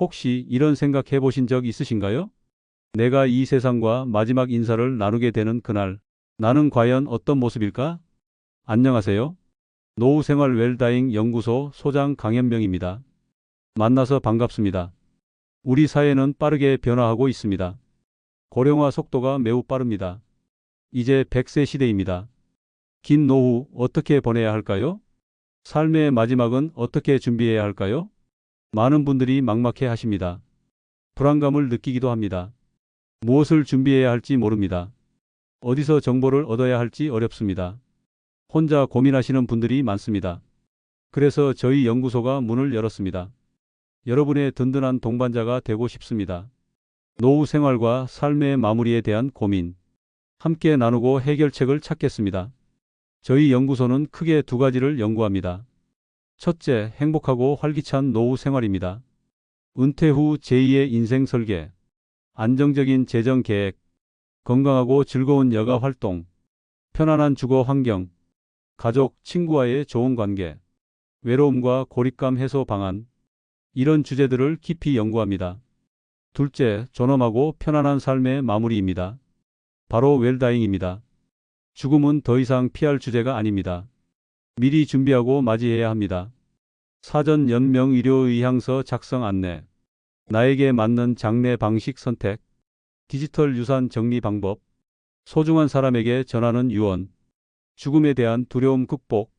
혹시 이런 생각 해보신 적 있으신가요? 내가 이 세상과 마지막 인사를 나누게 되는 그날, 나는 과연 어떤 모습일까? 안녕하세요. 노후생활 웰다잉 연구소 소장 강현명입니다. 만나서 반갑습니다. 우리 사회는 빠르게 변화하고 있습니다. 고령화 속도가 매우 빠릅니다. 이제 100세 시대입니다. 긴 노후 어떻게 보내야 할까요? 삶의 마지막은 어떻게 준비해야 할까요? 많은 분들이 막막해 하십니다. 불안감을 느끼기도 합니다. 무엇을 준비해야 할지 모릅니다. 어디서 정보를 얻어야 할지 어렵습니다. 혼자 고민하시는 분들이 많습니다. 그래서 저희 연구소가 문을 열었습니다. 여러분의 든든한 동반자가 되고 싶습니다. 노후 생활과 삶의 마무리에 대한 고민. 함께 나누고 해결책을 찾겠습니다. 저희 연구소는 크게 두 가지를 연구합니다. 첫째, 행복하고 활기찬 노후 생활입니다. 은퇴 후 제2의 인생 설계, 안정적인 재정 계획, 건강하고 즐거운 여가 활동, 편안한 주거 환경, 가족, 친구와의 좋은 관계, 외로움과 고립감 해소 방안, 이런 주제들을 깊이 연구합니다. 둘째, 존엄하고 편안한 삶의 마무리입니다. 바로 웰다잉입니다. 죽음은 더 이상 피할 주제가 아닙니다. 미리 준비하고 맞이해야 합니다. 사전 연명 의료 의향서 작성 안내, 나에게 맞는 장례 방식 선택, 디지털 유산 정리 방법, 소중한 사람에게 전하는 유언, 죽음에 대한 두려움 극복,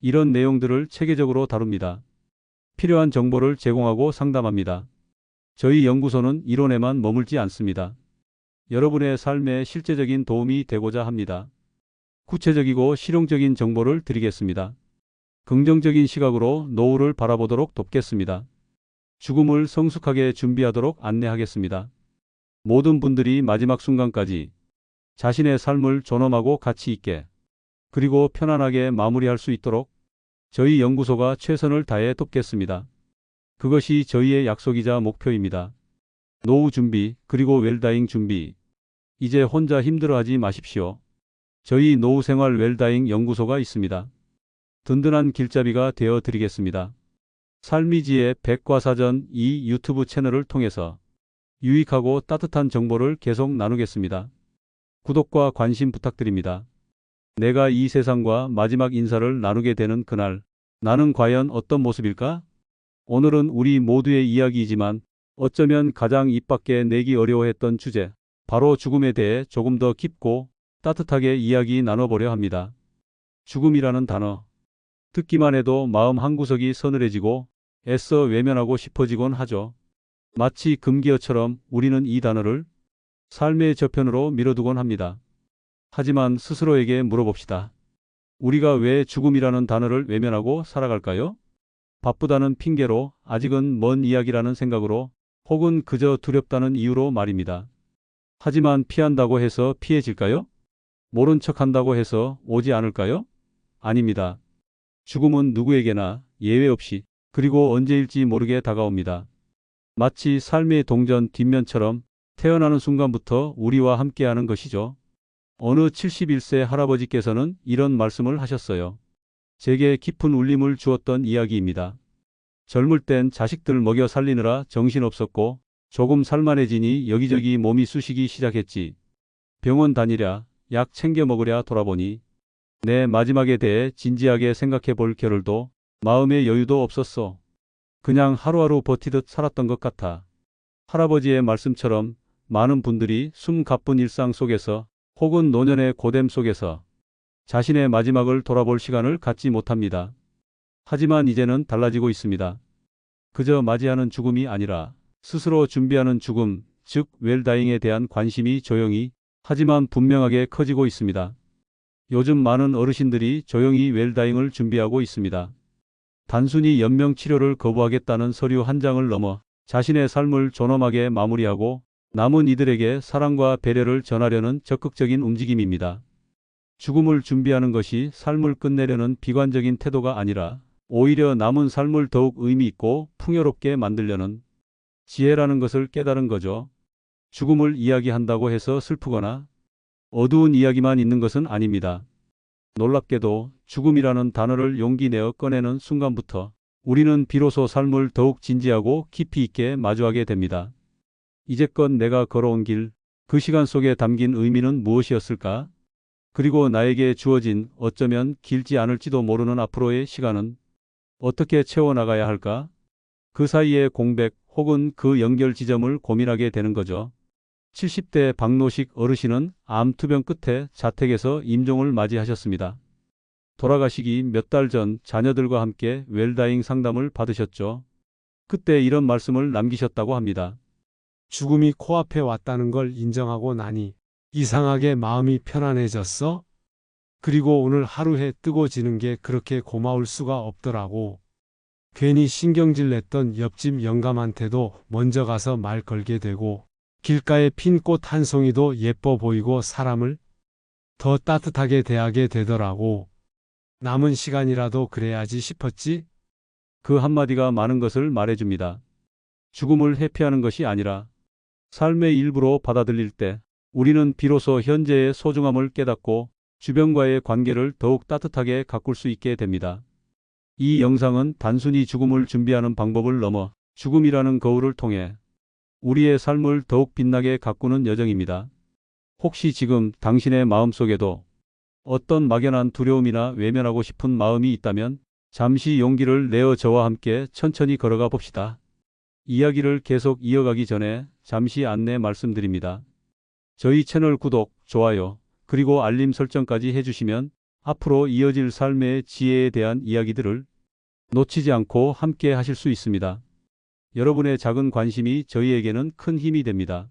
이런 내용들을 체계적으로 다룹니다. 필요한 정보를 제공하고 상담합니다. 저희 연구소는 이론에만 머물지 않습니다. 여러분의 삶에 실제적인 도움이 되고자 합니다. 구체적이고 실용적인 정보를 드리겠습니다. 긍정적인 시각으로 노후를 바라보도록 돕겠습니다. 죽음을 성숙하게 준비하도록 안내하겠습니다. 모든 분들이 마지막 순간까지 자신의 삶을 존엄하고 가치 있게 그리고 편안하게 마무리할 수 있도록 저희 연구소가 최선을 다해 돕겠습니다. 그것이 저희의 약속이자 목표입니다. 노후 준비 그리고 웰다잉 준비. 이제 혼자 힘들어하지 마십시오. 저희 노후생활 웰다잉 연구소가 있습니다. 든든한 길잡이가 되어 드리겠습니다. 삶이지의 백과사전 이 유튜브 채널을 통해서 유익하고 따뜻한 정보를 계속 나누겠습니다. 구독과 관심 부탁드립니다. 내가 이 세상과 마지막 인사를 나누게 되는 그날, 나는 과연 어떤 모습일까? 오늘은 우리 모두의 이야기이지만 어쩌면 가장 입 밖에 내기 어려워했던 주제, 바로 죽음에 대해 조금 더 깊고 따뜻하게 이야기 나눠보려 합니다. 죽음이라는 단어. 듣기만 해도 마음 한구석이 서늘해지고 애써 외면하고 싶어지곤 하죠. 마치 금기어처럼 우리는 이 단어를 삶의 저편으로 밀어두곤 합니다. 하지만 스스로에게 물어봅시다. 우리가 왜 죽음이라는 단어를 외면하고 살아갈까요? 바쁘다는 핑계로 아직은 먼 이야기라는 생각으로 혹은 그저 두렵다는 이유로 말입니다. 하지만 피한다고 해서 피해질까요? 모른 척 한다고 해서 오지 않을까요? 아닙니다. 죽음은 누구에게나 예외 없이 그리고 언제일지 모르게 다가옵니다. 마치 삶의 동전 뒷면처럼 태어나는 순간부터 우리와 함께하는 것이죠. 어느 71세 할아버지께서는 이런 말씀을 하셨어요. 제게 깊은 울림을 주었던 이야기입니다. 젊을 땐 자식들 먹여 살리느라 정신없었고 조금 살만해지니 여기저기 몸이 쑤시기 시작했지. 병원 다니랴, 약 챙겨 먹으랴 돌아보니 내 마지막에 대해 진지하게 생각해 볼 겨를도 마음의 여유도 없었어. 그냥 하루하루 버티듯 살았던 것 같아. 할아버지의 말씀처럼 많은 분들이 숨 가쁜 일상 속에서 혹은 노년의 고됨 속에서 자신의 마지막을 돌아볼 시간을 갖지 못합니다. 하지만 이제는 달라지고 있습니다. 그저 맞이하는 죽음이 아니라 스스로 준비하는 죽음, 즉 웰다잉에 대한 관심이 조용히 하지만 분명하게 커지고 있습니다. 요즘 많은 어르신들이 조용히 웰다잉을 준비하고 있습니다. 단순히 연명 치료를 거부하겠다는 서류 한 장을 넘어 자신의 삶을 존엄하게 마무리하고 남은 이들에게 사랑과 배려를 전하려는 적극적인 움직임입니다. 죽음을 준비하는 것이 삶을 끝내려는 비관적인 태도가 아니라 오히려 남은 삶을 더욱 의미 있고 풍요롭게 만들려는 지혜라는 것을 깨달은 거죠. 죽음을 이야기한다고 해서 슬프거나 어두운 이야기만 있는 것은 아닙니다. 놀랍게도 죽음이라는 단어를 용기 내어 꺼내는 순간부터 우리는 비로소 삶을 더욱 진지하고 깊이 있게 마주하게 됩니다. 이제껏 내가 걸어온 길, 그 시간 속에 담긴 의미는 무엇이었을까? 그리고 나에게 주어진 어쩌면 길지 않을지도 모르는 앞으로의 시간은 어떻게 채워나가야 할까? 그 사이에 공백 혹은 그 연결 지점을 고민하게 되는 거죠. 70대 박노식 어르신은 암 투병 끝에 자택에서 임종을 맞이하셨습니다. 돌아가시기 몇 달 전 자녀들과 함께 웰다잉 상담을 받으셨죠. 그때 이런 말씀을 남기셨다고 합니다. 죽음이 코앞에 왔다는 걸 인정하고 나니 이상하게 마음이 편안해졌어? 그리고 오늘 하루에 뜨고 지는 게 그렇게 고마울 수가 없더라고. 괜히 신경질 냈던 옆집 영감한테도 먼저 가서 말 걸게 되고 길가에 핀 꽃 한 송이도 예뻐 보이고 사람을 더 따뜻하게 대하게 되더라고. 남은 시간이라도 그래야지 싶었지? 그 한마디가 많은 것을 말해줍니다. 죽음을 회피하는 것이 아니라 삶의 일부로 받아들일 때 우리는 비로소 현재의 소중함을 깨닫고 주변과의 관계를 더욱 따뜻하게 가꿀 수 있게 됩니다. 이 영상은 단순히 죽음을 준비하는 방법을 넘어 죽음이라는 거울을 통해 우리의 삶을 더욱 빛나게 가꾸는 여정입니다. 혹시 지금 당신의 마음속에도 어떤 막연한 두려움이나 외면하고 싶은 마음이 있다면 잠시 용기를 내어 저와 함께 천천히 걸어가 봅시다. 이야기를 계속 이어가기 전에 잠시 안내 말씀드립니다. 저희 채널 구독, 좋아요, 그리고 알림 설정까지 해주시면 앞으로 이어질 삶의 지혜에 대한 이야기들을 놓치지 않고 함께 하실 수 있습니다. 여러분의 작은 관심이 저희에게는 큰 힘이 됩니다.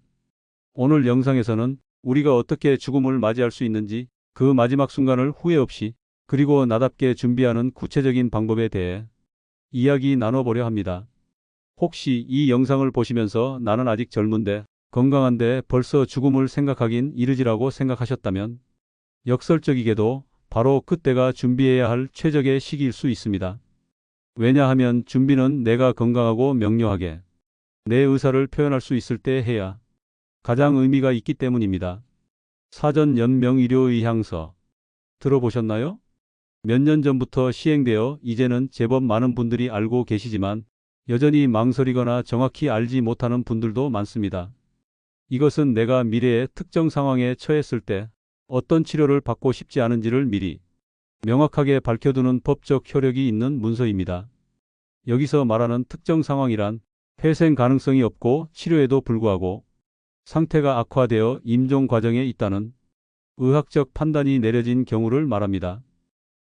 오늘 영상에서는 우리가 어떻게 죽음을 맞이할 수 있는지 그 마지막 순간을 후회 없이 그리고 나답게 준비하는 구체적인 방법에 대해 이야기 나눠보려 합니다. 혹시 이 영상을 보시면서 나는 아직 젊은데 건강한데 벌써 죽음을 생각하긴 이르지라고 생각하셨다면 역설적이게도 바로 그때가 준비해야 할 최적의 시기일 수 있습니다. 왜냐하면 준비는 내가 건강하고 명료하게 내 의사를 표현할 수 있을 때 해야 가장 의미가 있기 때문입니다. 사전 연명 의료의 향서 들어보셨나요? 몇 년 전부터 시행되어 이제는 제법 많은 분들이 알고 계시지만 여전히 망설이거나 정확히 알지 못하는 분들도 많습니다. 이것은 내가 미래의 특정 상황에 처했을 때 어떤 치료를 받고 싶지 않은지를 미리 명확하게 밝혀두는 법적 효력이 있는 문서입니다. 여기서 말하는 특정 상황이란 회생 가능성이 없고 치료에도 불구하고 상태가 악화되어 임종 과정에 있다는 의학적 판단이 내려진 경우를 말합니다.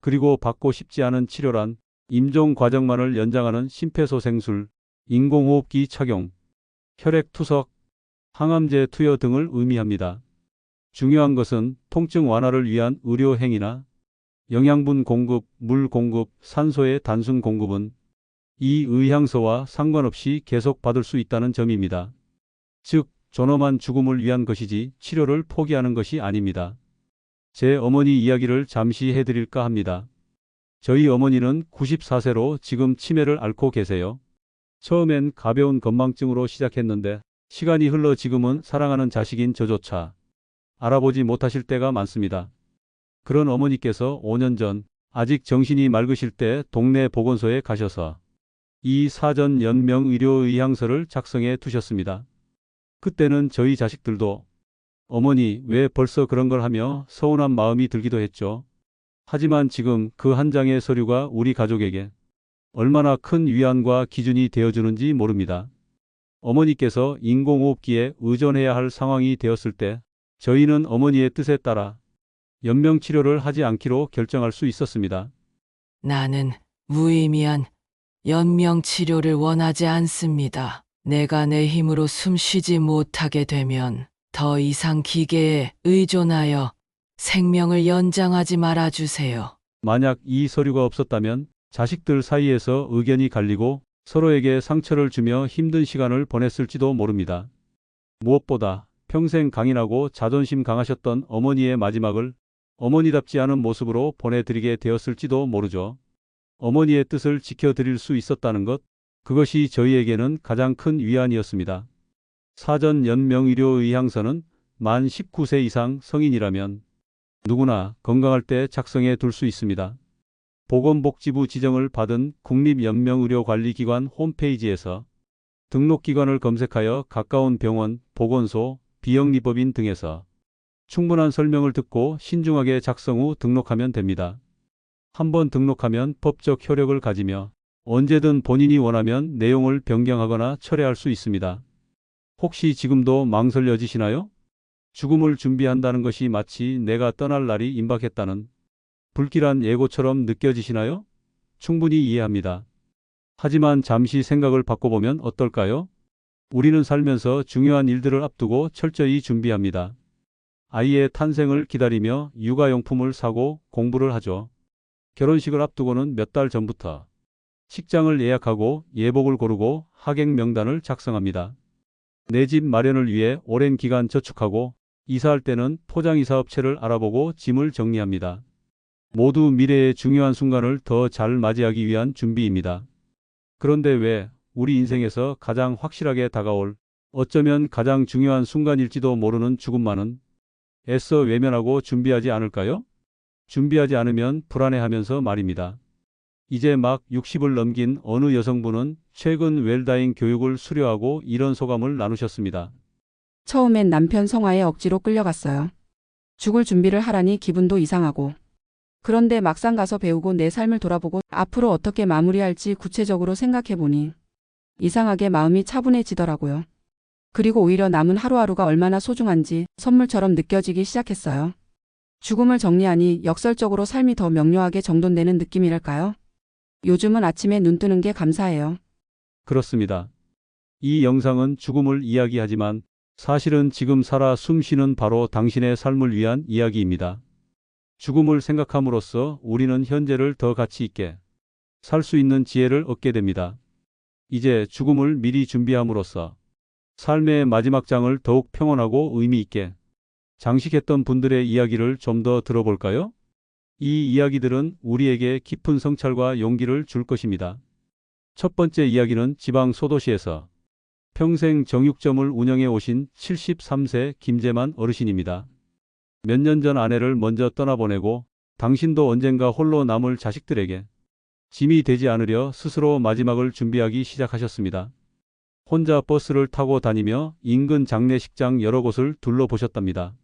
그리고 받고 싶지 않은 치료란 임종 과정만을 연장하는 심폐소생술, 인공호흡기 착용, 혈액 투석, 항암제 투여 등을 의미합니다. 중요한 것은 통증 완화를 위한 의료 행위나 영양분 공급, 물 공급, 산소의 단순 공급은 이 의향서와 상관없이 계속 받을 수 있다는 점입니다. 즉, 존엄한 죽음을 위한 것이지 치료를 포기하는 것이 아닙니다. 제 어머니 이야기를 잠시 해드릴까 합니다. 저희 어머니는 94세로 지금 치매를 앓고 계세요. 처음엔 가벼운 건망증으로 시작했는데 시간이 흘러 지금은 사랑하는 자식인 저조차 알아보지 못하실 때가 많습니다. 그런 어머니께서 5년 전 아직 정신이 맑으실 때 동네 보건소에 가셔서 이 사전 연명 의료 의향서를 작성해 두셨습니다. 그때는 저희 자식들도 어머니 왜 벌써 그런 걸 하며 서운한 마음이 들기도 했죠. 하지만 지금 그 한 장의 서류가 우리 가족에게 얼마나 큰 위안과 기준이 되어주는지 모릅니다. 어머니께서 인공호흡기에 의존해야 할 상황이 되었을 때 저희는 어머니의 뜻에 따라 연명 치료를 하지 않기로 결정할 수 있었습니다. 나는 무의미한 연명 치료를 원하지 않습니다. 내가 내 힘으로 숨 쉬지 못하게 되면 더 이상 기계에 의존하여 생명을 연장하지 말아주세요. 만약 이 서류가 없었다면 자식들 사이에서 의견이 갈리고 서로에게 상처를 주며 힘든 시간을 보냈을지도 모릅니다. 무엇보다 평생 강인하고 자존심 강하셨던 어머니의 마지막을 어머니답지 않은 모습으로 보내드리게 되었을지도 모르죠. 어머니의 뜻을 지켜드릴 수 있었다는 것, 그것이 저희에게는 가장 큰 위안이었습니다. 사전 연명의료 의향서는 만 19세 이상 성인이라면 누구나 건강할 때 작성해 둘 수 있습니다. 보건복지부 지정을 받은 국립연명의료관리기관 홈페이지에서 등록기관을 검색하여 가까운 병원, 보건소, 비영리법인 등에서 충분한 설명을 듣고 신중하게 작성 후 등록하면 됩니다. 한번 등록하면 법적 효력을 가지며 언제든 본인이 원하면 내용을 변경하거나 철회할 수 있습니다. 혹시 지금도 망설여지시나요? 죽음을 준비한다는 것이 마치 내가 떠날 날이 임박했다는 불길한 예고처럼 느껴지시나요? 충분히 이해합니다. 하지만 잠시 생각을 바꿔보면 어떨까요? 우리는 살면서 중요한 일들을 앞두고 철저히 준비합니다. 아이의 탄생을 기다리며 육아용품을 사고 공부를 하죠. 결혼식을 앞두고는 몇 달 전부터 식장을 예약하고 예복을 고르고 하객 명단을 작성합니다. 내 집 마련을 위해 오랜 기간 저축하고 이사할 때는 포장이사 업체를 알아보고 짐을 정리합니다. 모두 미래의 중요한 순간을 더 잘 맞이하기 위한 준비입니다. 그런데 왜 우리 인생에서 가장 확실하게 다가올 어쩌면 가장 중요한 순간일지도 모르는 죽음만은 애써 외면하고 준비하지 않을까요? 준비하지 않으면 불안해하면서 말입니다. 이제 막 60을 넘긴 어느 여성분은 최근 웰다잉 교육을 수료하고 이런 소감을 나누셨습니다. 처음엔 남편 성화에 억지로 끌려갔어요. 죽을 준비를 하라니 기분도 이상하고. 그런데 막상 가서 배우고 내 삶을 돌아보고 앞으로 어떻게 마무리할지 구체적으로 생각해보니 이상하게 마음이 차분해지더라고요. 그리고 오히려 남은 하루하루가 얼마나 소중한지 선물처럼 느껴지기 시작했어요. 죽음을 정리하니 역설적으로 삶이 더 명료하게 정돈되는 느낌이랄까요? 요즘은 아침에 눈 뜨는 게 감사해요. 그렇습니다. 이 영상은 죽음을 이야기하지만 사실은 지금 살아 숨쉬는 바로 당신의 삶을 위한 이야기입니다. 죽음을 생각함으로써 우리는 현재를 더 가치 있게 살 수 있는 지혜를 얻게 됩니다. 이제 죽음을 미리 준비함으로써 삶의 마지막 장을 더욱 평온하고 의미 있게 장식했던 분들의 이야기를 좀 더 들어볼까요? 이 이야기들은 우리에게 깊은 성찰과 용기를 줄 것입니다. 첫 번째 이야기는 지방 소도시에서 평생 정육점을 운영해 오신 73세 김재만 어르신입니다. 몇 년 전 아내를 먼저 떠나보내고 당신도 언젠가 홀로 남을 자식들에게 짐이 되지 않으려 스스로 마지막을 준비하기 시작하셨습니다. 혼자 버스를 타고 다니며 인근 장례식장 여러 곳을 둘러보셨답니다.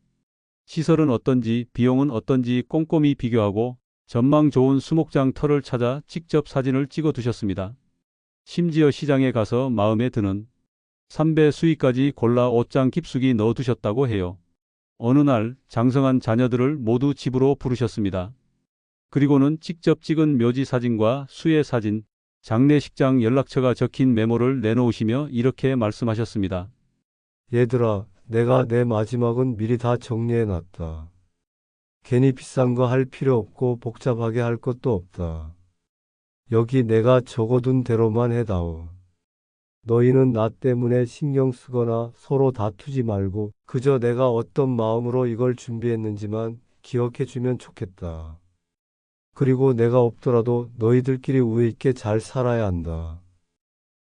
시설은 어떤지 비용은 어떤지 꼼꼼히 비교하고 전망 좋은 수목장 터를 찾아 직접 사진을 찍어 두셨습니다. 심지어 시장에 가서 마음에 드는 삼배 수위까지 골라 옷장 깊숙이 넣어 두셨다고 해요. 어느 날 장성한 자녀들을 모두 집으로 부르셨습니다. 그리고는 직접 찍은 묘지 사진과 수의 사진, 장례식장 연락처가 적힌 메모를 내놓으시며 이렇게 말씀하셨습니다. 얘들아, 내가 내 마지막은 미리 다 정리해놨다. 괜히 비싼 거 할 필요 없고 복잡하게 할 것도 없다. 여기 내가 적어둔 대로만 해다오. 너희는 나 때문에 신경 쓰거나 서로 다투지 말고 그저 내가 어떤 마음으로 이걸 준비했는지만 기억해 주면 좋겠다. 그리고 내가 없더라도 너희들끼리 우애 있게 잘 살아야 한다.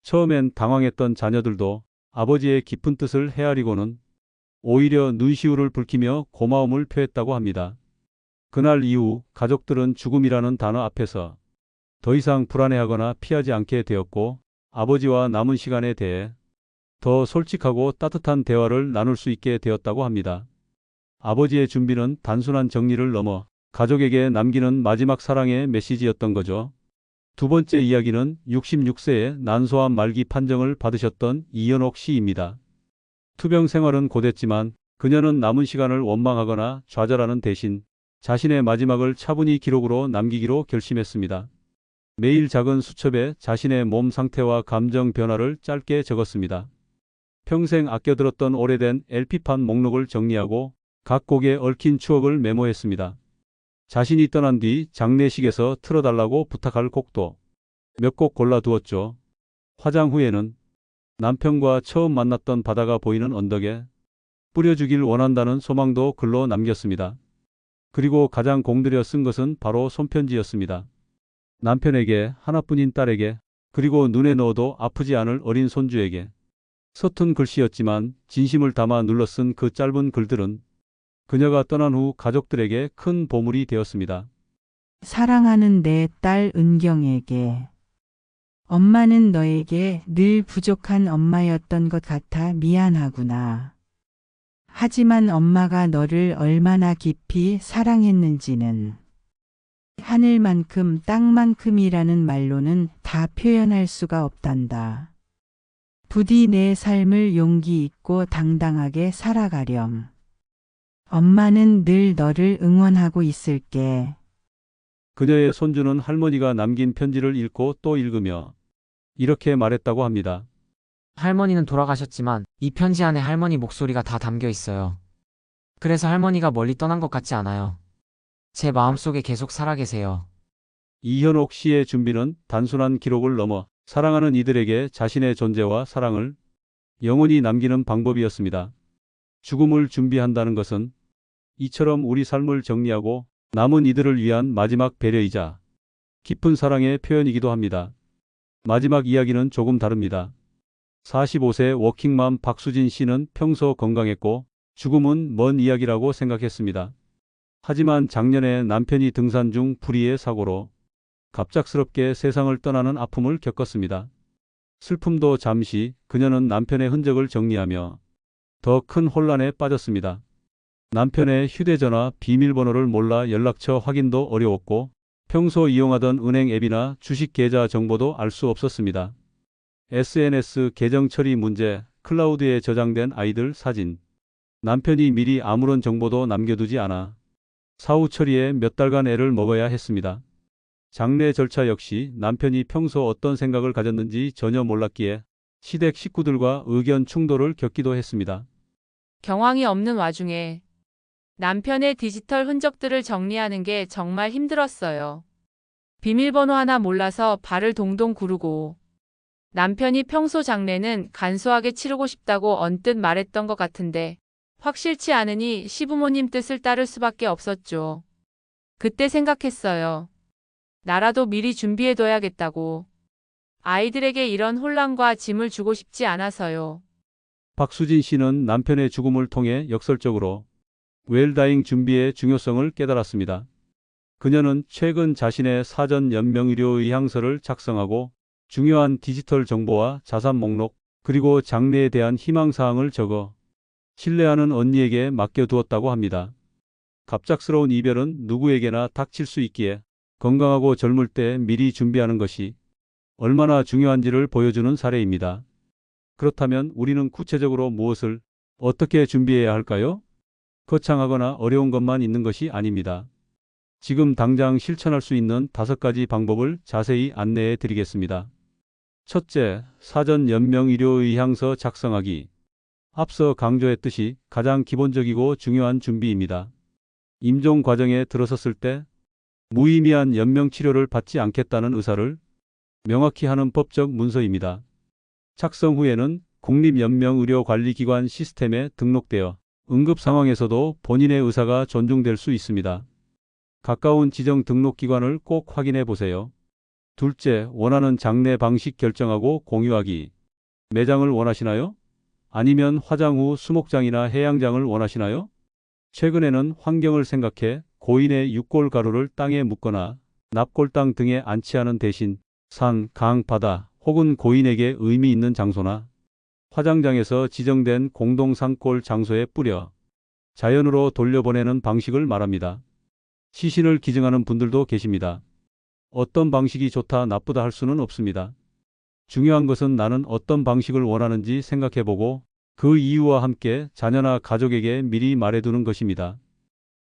처음엔 당황했던 자녀들도 아버지의 깊은 뜻을 헤아리고는 오히려 눈시울을 붉히며 고마움을 표했다고 합니다. 그날 이후 가족들은 죽음이라는 단어 앞에서 더 이상 불안해하거나 피하지 않게 되었고 아버지와 남은 시간에 대해 더 솔직하고 따뜻한 대화를 나눌 수 있게 되었다고 합니다. 아버지의 준비는 단순한 정리를 넘어 가족에게 남기는 마지막 사랑의 메시지였던 거죠. 두 번째 이야기는 66세에 난소암 말기 판정을 받으셨던 이연옥 씨입니다. 투병 생활은 고됐지만 그녀는 남은 시간을 원망하거나 좌절하는 대신 자신의 마지막을 차분히 기록으로 남기기로 결심했습니다. 매일 작은 수첩에 자신의 몸 상태와 감정 변화를 짧게 적었습니다. 평생 아껴들었던 오래된 LP판 목록을 정리하고 각 곡에 얽힌 추억을 메모했습니다. 자신이 떠난 뒤 장례식에서 틀어달라고 부탁할 곡도 몇 곡 골라두었죠. 화장 후에는 남편과 처음 만났던 바다가 보이는 언덕에 뿌려주길 원한다는 소망도 글로 남겼습니다. 그리고 가장 공들여 쓴 것은 바로 손편지였습니다. 남편에게 하나뿐인 딸에게 그리고 눈에 넣어도 아프지 않을 어린 손주에게 서툰 글씨였지만 진심을 담아 눌러 쓴 그 짧은 글들은 그녀가 떠난 후 가족들에게 큰 보물이 되었습니다. 사랑하는 내 딸 은경에게. 엄마는 너에게 늘 부족한 엄마였던 것 같아 미안하구나. 하지만 엄마가 너를 얼마나 깊이 사랑했는지는 하늘만큼 땅만큼이라는 말로는 다 표현할 수가 없단다. 부디 내 삶을 용기 있고 당당하게 살아가렴. 엄마는 늘 너를 응원하고 있을게. 그녀의 손주는 할머니가 남긴 편지를 읽고 또 읽으며 이렇게 말했다고 합니다. 할머니는 돌아가셨지만 이 편지 안에 할머니 목소리가 다 담겨 있어요. 그래서 할머니가 멀리 떠난 것 같지 않아요. 제 마음속에 계속 살아계세요. 이현옥 씨의 준비는 단순한 기록을 넘어 사랑하는 이들에게 자신의 존재와 사랑을 영원히 남기는 방법이었습니다. 죽음을 준비한다는 것은 이처럼 우리 삶을 정리하고 남은 이들을 위한 마지막 배려이자 깊은 사랑의 표현이기도 합니다. 마지막 이야기는 조금 다릅니다. 45세 워킹맘 박수진 씨는 평소 건강했고 죽음은 먼 이야기라고 생각했습니다. 하지만 작년에 남편이 등산 중 불의의 사고로 갑작스럽게 세상을 떠나는 아픔을 겪었습니다. 슬픔도 잠시 그녀는 남편의 흔적을 정리하며 더 큰 혼란에 빠졌습니다. 남편의 휴대전화 비밀번호를 몰라 연락처 확인도 어려웠고 평소 이용하던 은행 앱이나 주식 계좌 정보도 알 수 없었습니다. SNS 계정 처리 문제, 클라우드에 저장된 아이들 사진, 남편이 미리 아무런 정보도 남겨두지 않아 사후 처리에 몇 달간 애를 먹어야 했습니다. 장례 절차 역시 남편이 평소 어떤 생각을 가졌는지 전혀 몰랐기에 시댁 식구들과 의견 충돌을 겪기도 했습니다. 경황이 없는 와중에 남편의 디지털 흔적들을 정리하는 게 정말 힘들었어요. 비밀번호 하나 몰라서 발을 동동 구르고 남편이 평소 장례는 간소하게 치르고 싶다고 언뜻 말했던 것 같은데 확실치 않으니 시부모님 뜻을 따를 수밖에 없었죠. 그때 생각했어요. 나라도 미리 준비해둬야겠다고. 아이들에게 이런 혼란과 짐을 주고 싶지 않아서요. 박수진 씨는 남편의 죽음을 통해 역설적으로 웰다잉 준비의 중요성을 깨달았습니다. 그녀는 최근 자신의 사전 연명의료 의향서를 작성하고 중요한 디지털 정보와 자산 목록 그리고 장래에 대한 희망사항을 적어 신뢰하는 언니에게 맡겨두었다고 합니다. 갑작스러운 이별은 누구에게나 닥칠 수 있기에 건강하고 젊을 때 미리 준비하는 것이 얼마나 중요한지를 보여주는 사례입니다. 그렇다면 우리는 구체적으로 무엇을 어떻게 준비해야 할까요? 거창하거나 어려운 것만 있는 것이 아닙니다. 지금 당장 실천할 수 있는 다섯 가지 방법을 자세히 안내해 드리겠습니다. 첫째, 사전 연명 의료 의향서 작성하기. 앞서 강조했듯이 가장 기본적이고 중요한 준비입니다. 임종 과정에 들어섰을 때 무의미한 연명 치료를 받지 않겠다는 의사를 명확히 하는 법적 문서입니다. 작성 후에는 국립연명의료관리기관 시스템에 등록되어 응급 상황에서도 본인의 의사가 존중될 수 있습니다. 가까운 지정 등록기관을 꼭 확인해 보세요. 둘째, 원하는 장례 방식 결정하고 공유하기. 매장을 원하시나요? 아니면 화장 후 수목장이나 해양장을 원하시나요? 최근에는 환경을 생각해 고인의 육골 가루를 땅에 묻거나 납골 땅 등에 안치하는 대신 산, 강, 바다 혹은 고인에게 의미 있는 장소나 화장장에서 지정된 공동 산골 장소에 뿌려 자연으로 돌려보내는 방식을 말합니다. 시신을 기증하는 분들도 계십니다. 어떤 방식이 좋다 나쁘다 할 수는 없습니다. 중요한 것은 나는 어떤 방식을 원하는지 생각해보고 그 이유와 함께 자녀나 가족에게 미리 말해두는 것입니다.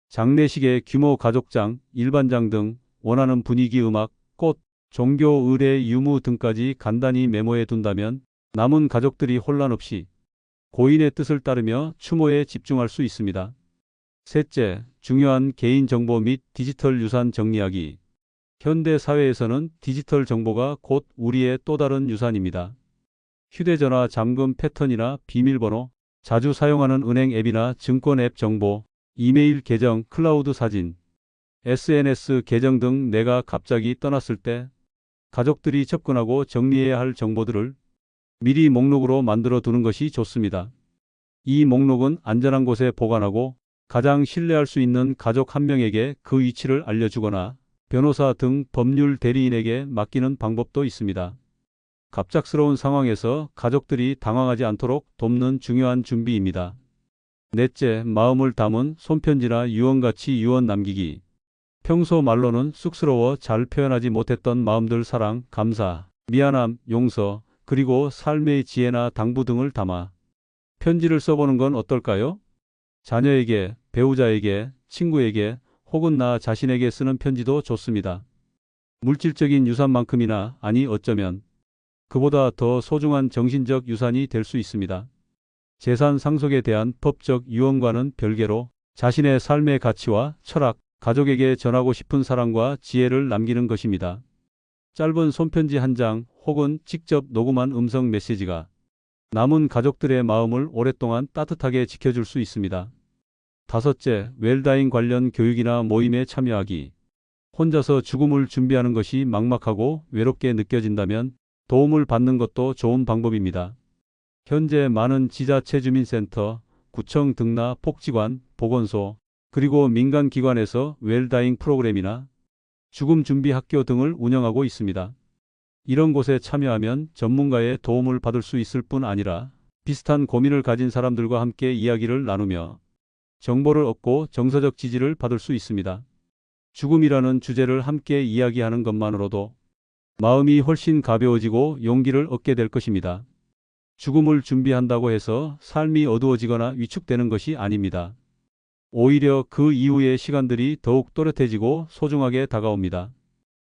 장례식의 규모 가족장, 일반장 등 원하는 분위기 음악, 꽃, 종교, 의례, 유무 등까지 간단히 메모해 둔다면 남은 가족들이 혼란 없이 고인의 뜻을 따르며 추모에 집중할 수 있습니다. 셋째, 중요한 개인정보 및 디지털 유산 정리하기. 현대 사회에서는 디지털 정보가 곧 우리의 또 다른 유산입니다. 휴대전화 잠금 패턴이나 비밀번호, 자주 사용하는 은행 앱이나 증권 앱 정보, 이메일 계정, 클라우드 사진, SNS 계정 등 내가 갑자기 떠났을 때 가족들이 접근하고 정리해야 할 정보들을 미리 목록으로 만들어 두는 것이 좋습니다. 이 목록은 안전한 곳에 보관하고 가장 신뢰할 수 있는 가족 한 명에게 그 위치를 알려주거나 변호사 등 법률 대리인에게 맡기는 방법도 있습니다. 갑작스러운 상황에서 가족들이 당황하지 않도록 돕는 중요한 준비입니다. 넷째, 마음을 담은 손편지나 유언같이 유언 남기기. 평소 말로는 쑥스러워 잘 표현하지 못했던 마음들 사랑, 감사, 미안함, 용서, 그리고 삶의 지혜나 당부 등을 담아 편지를 써보는 건 어떨까요? 자녀에게, 배우자에게, 친구에게, 혹은 나 자신에게 쓰는 편지도 좋습니다. 물질적인 유산만큼이나 아니 어쩌면 그보다 더 소중한 정신적 유산이 될 수 있습니다. 재산 상속에 대한 법적 유언과는 별개로 자신의 삶의 가치와 철학, 가족에게 전하고 싶은 사랑과 지혜를 남기는 것입니다. 짧은 손편지 한 장 혹은 직접 녹음한 음성 메시지가 남은 가족들의 마음을 오랫동안 따뜻하게 지켜줄 수 있습니다. 다섯째, 웰다잉 관련 교육이나 모임에 참여하기. 혼자서 죽음을 준비하는 것이 막막하고 외롭게 느껴진다면 도움을 받는 것도 좋은 방법입니다. 현재 많은 지자체 주민센터, 구청 등나 복지관, 보건소, 그리고 민간 기관에서 웰다잉 프로그램이나 죽음 준비 학교 등을 운영하고 있습니다. 이런 곳에 참여하면 전문가의 도움을 받을 수 있을 뿐 아니라 비슷한 고민을 가진 사람들과 함께 이야기를 나누며 정보를 얻고 정서적 지지를 받을 수 있습니다. 죽음이라는 주제를 함께 이야기하는 것만으로도 마음이 훨씬 가벼워지고 용기를 얻게 될 것입니다. 죽음을 준비한다고 해서 삶이 어두워지거나 위축되는 것이 아닙니다. 오히려 그 이후의 시간들이 더욱 또렷해지고 소중하게 다가옵니다.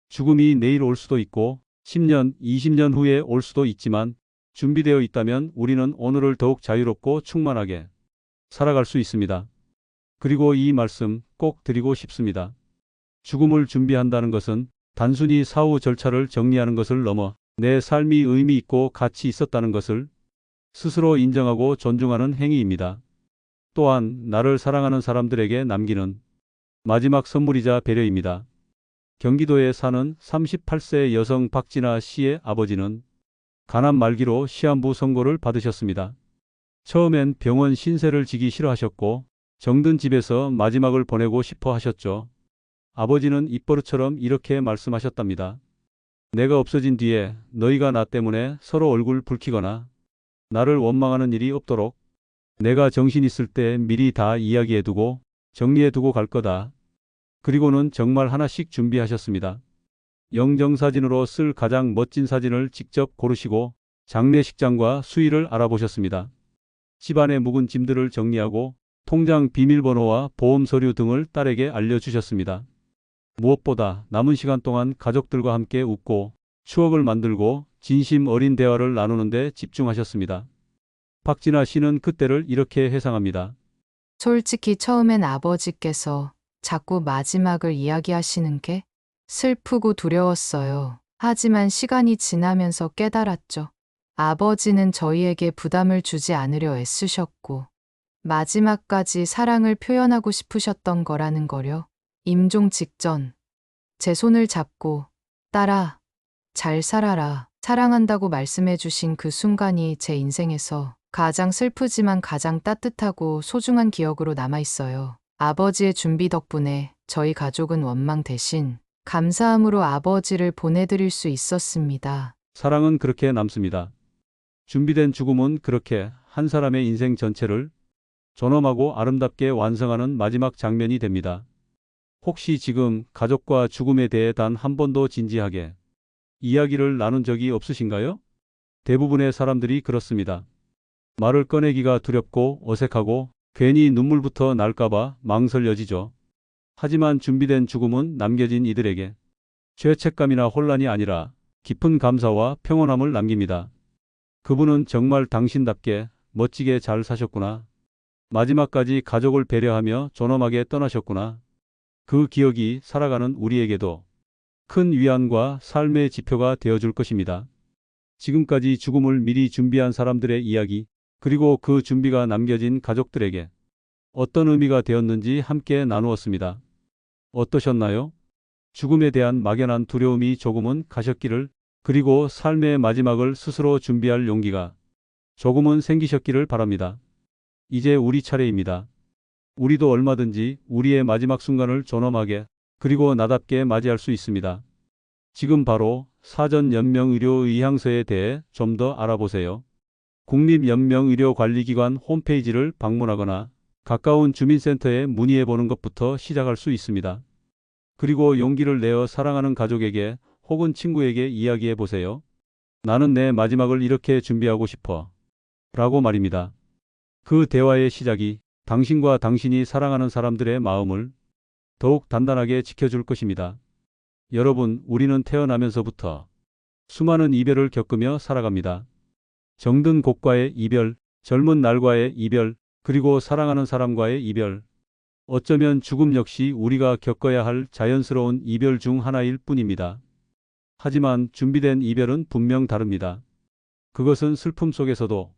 죽음이 내일 올 수도 있고 10년, 20년 후에 올 수도 있지만 준비되어 있다면 우리는 오늘을 더욱 자유롭고 충만하게 살아갈 수 있습니다. 그리고 이 말씀 꼭 드리고 싶습니다. 죽음을 준비한다는 것은 단순히 사후 절차를 정리하는 것을 넘어 내 삶이 의미 있고 가치 있었다는 것을 스스로 인정하고 존중하는 행위입니다. 또한 나를 사랑하는 사람들에게 남기는 마지막 선물이자 배려입니다. 경기도에 사는 38세 여성 박진아 씨의 아버지는 가난 말기로 시한부 선고를 받으셨습니다. 처음엔 병원 신세를 지기 싫어하셨고 정든 집에서 마지막을 보내고 싶어 하셨죠. 아버지는 입버릇처럼 이렇게 말씀하셨답니다. 내가 없어진 뒤에 너희가 나 때문에 서로 얼굴 붉히거나 나를 원망하는 일이 없도록 내가 정신 있을 때 미리 다 이야기해두고 정리해두고 갈 거다. 그리고는 정말 하나씩 준비하셨습니다. 영정사진으로 쓸 가장 멋진 사진을 직접 고르시고 장례식장과 수의를 알아보셨습니다. 집안의 묵은 짐들을 정리하고 통장 비밀번호와 보험 서류 등을 딸에게 알려주셨습니다. 무엇보다 남은 시간 동안 가족들과 함께 웃고 추억을 만들고 진심 어린 대화를 나누는데 집중하셨습니다. 박진아 씨는 그때를 이렇게 회상합니다. 솔직히 처음엔 아버지께서 자꾸 마지막을 이야기하시는 게 슬프고 두려웠어요. 하지만 시간이 지나면서 깨달았죠. 아버지는 저희에게 부담을 주지 않으려 애쓰셨고, 마지막까지 사랑을 표현하고 싶으셨던 거라는 거려. 임종 직전, 제 손을 잡고, 딸아, 잘 살아라, 사랑한다고 말씀해 주신 그 순간이 제 인생에서 가장 슬프지만 가장 따뜻하고 소중한 기억으로 남아 있어요. 아버지의 준비 덕분에 저희 가족은 원망 대신 감사함으로 아버지를 보내드릴 수 있었습니다. 사랑은 그렇게 남습니다. 준비된 죽음은 그렇게 한 사람의 인생 전체를 존엄하고 아름답게 완성하는 마지막 장면이 됩니다. 혹시 지금 가족과 죽음에 대해 단 한 번도 진지하게 이야기를 나눈 적이 없으신가요? 대부분의 사람들이 그렇습니다. 말을 꺼내기가 두렵고 어색하고 괜히 눈물부터 날까봐 망설여지죠. 하지만 준비된 죽음은 남겨진 이들에게 죄책감이나 혼란이 아니라 깊은 감사와 평온함을 남깁니다. 그분은 정말 당신답게 멋지게 잘 사셨구나. 마지막까지 가족을 배려하며 존엄하게 떠나셨구나. 그 기억이 살아가는 우리에게도 큰 위안과 삶의 지표가 되어줄 것입니다. 지금까지 죽음을 미리 준비한 사람들의 이야기, 그리고 그 준비가 남겨진 가족들에게 어떤 의미가 되었는지 함께 나누었습니다. 어떠셨나요? 죽음에 대한 막연한 두려움이 조금은 가셨기를, 그리고 삶의 마지막을 스스로 준비할 용기가 조금은 생기셨기를 바랍니다. 이제 우리 차례입니다. 우리도 얼마든지 우리의 마지막 순간을 존엄하게 그리고 나답게 맞이할 수 있습니다. 지금 바로 사전 연명의료 의향서에 대해 좀 더 알아보세요. 국립연명의료관리기관 홈페이지를 방문하거나 가까운 주민센터에 문의해 보는 것부터 시작할 수 있습니다. 그리고 용기를 내어 사랑하는 가족에게 혹은 친구에게 이야기해 보세요. 나는 내 마지막을 이렇게 준비하고 싶어. 라고 말입니다. 그 대화의 시작이 당신과 당신이 사랑하는 사람들의 마음을 더욱 단단하게 지켜줄 것입니다. 여러분, 우리는 태어나면서부터 수많은 이별을 겪으며 살아갑니다. 정든 곳과의 이별, 젊은 날과의 이별, 그리고 사랑하는 사람과의 이별. 어쩌면 죽음 역시 우리가 겪어야 할 자연스러운 이별 중 하나일 뿐입니다. 하지만 준비된 이별은 분명 다릅니다. 그것은 슬픔 속에서도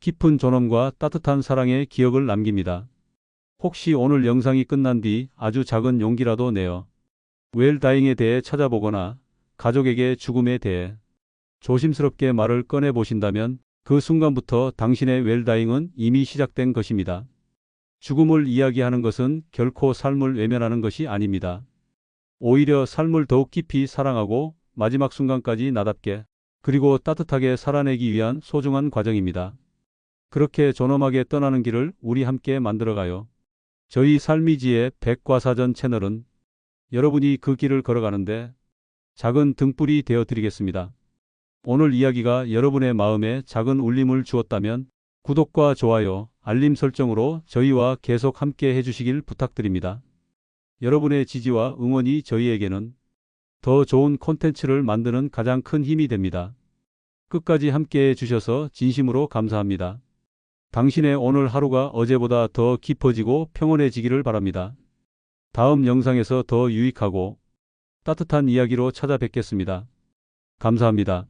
깊은 존엄과 따뜻한 사랑의 기억을 남깁니다. 혹시 오늘 영상이 끝난 뒤 아주 작은 용기라도 내어 웰다잉에 대해 찾아보거나 가족에게 죽음에 대해 조심스럽게 말을 꺼내 보신다면 그 순간부터 당신의 웰다잉은 이미 시작된 것입니다. 죽음을 이야기하는 것은 결코 삶을 외면하는 것이 아닙니다. 오히려 삶을 더욱 깊이 사랑하고 마지막 순간까지 나답게 그리고 따뜻하게 살아내기 위한 소중한 과정입니다. 그렇게 존엄하게 떠나는 길을 우리 함께 만들어가요. 저희 삶이지의 백과사전 채널은 여러분이 그 길을 걸어가는데 작은 등불이 되어 드리겠습니다. 오늘 이야기가 여러분의 마음에 작은 울림을 주었다면 구독과 좋아요, 알림 설정으로 저희와 계속 함께 해주시길 부탁드립니다. 여러분의 지지와 응원이 저희에게는 더 좋은 콘텐츠를 만드는 가장 큰 힘이 됩니다. 끝까지 함께 해주셔서 진심으로 감사합니다. 당신의 오늘 하루가 어제보다 더 깊어지고 평온해지기를 바랍니다. 다음 영상에서 더 유익하고 따뜻한 이야기로 찾아뵙겠습니다. 감사합니다.